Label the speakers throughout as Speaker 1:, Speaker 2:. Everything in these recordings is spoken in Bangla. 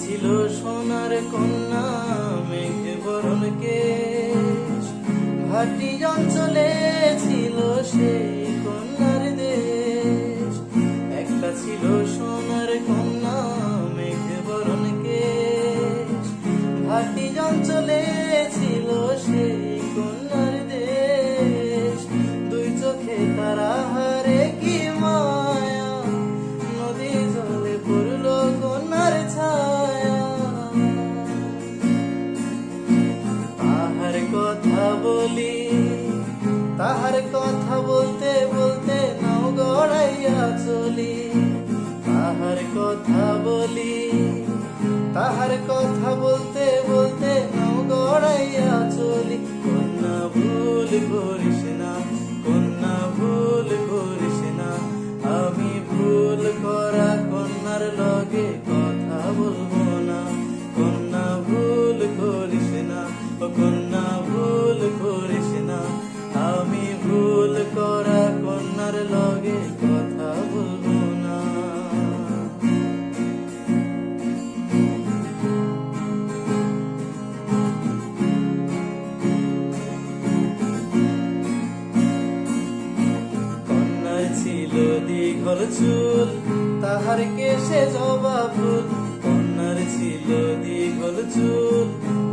Speaker 1: ছিল সোনার কন্যা, মেঘ বরণ কে ভাটি অঞ্চলে ছিল সেই কন্যার দেশ। একটা ছিল সোনার কন্যা, মেঘ বরণ কে ভাটি অঞ্চলে তাহার কথা বলতে দীঘল চুল তাহার কেশে জবা ফুল কন্যার ছিল দীঘল চুল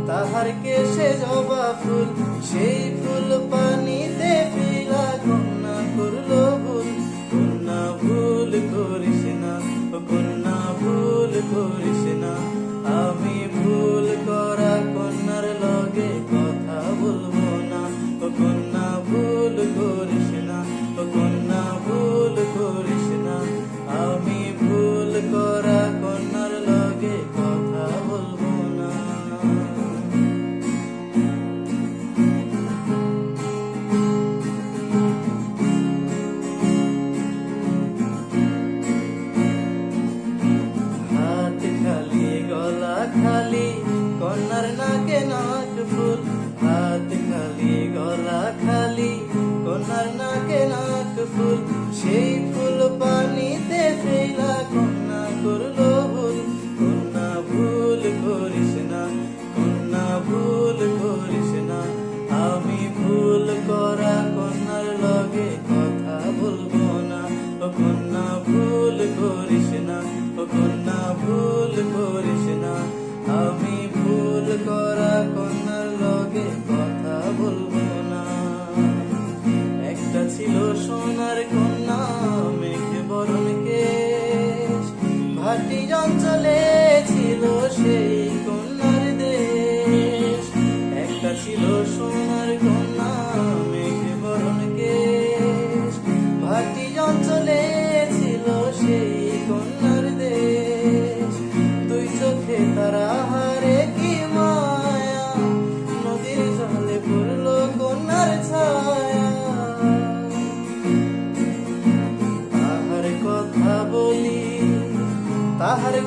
Speaker 1: তাহার কেশে জবা ফুল সেই ফুল পানিতে ফিরা কন্যা করল ভুল। কন্যা ভুল করিস না, কন্যা ভুল করিস ফুল সেই ফুল পানিতে ফেলা কন্যা করল ভুল কন্যা ভুল করিস না, কন্যা ভুল করিস না। আমি ভুল করা কন্যার লগে কথা বলব না। ও কন্যা ভুল করিস না ও কন্যা সাতটি অঞ্চলে ছিল সেই কন্যার দেশ। একটা ছিল সোনার কন্যা, মেঘে বরণ কেশ। ভাটি অঞ্চলে ছিল সেই কন্যার দেশ।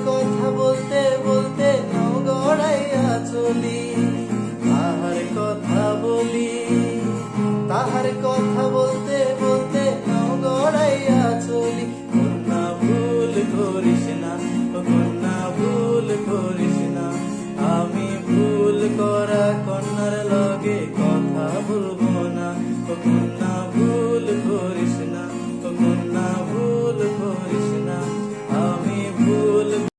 Speaker 1: কথা বলতে বলতে নগড়াইয়া চলি। তাহার কথা বলি, তাহার কথা বলতে বলতে নগড়াইয়া চলি। কন্যা ভুল করিস না, কন্যা ভুল করিস না। আমি ভুল করা কন্যার লগে কথা বলব না, কন্যা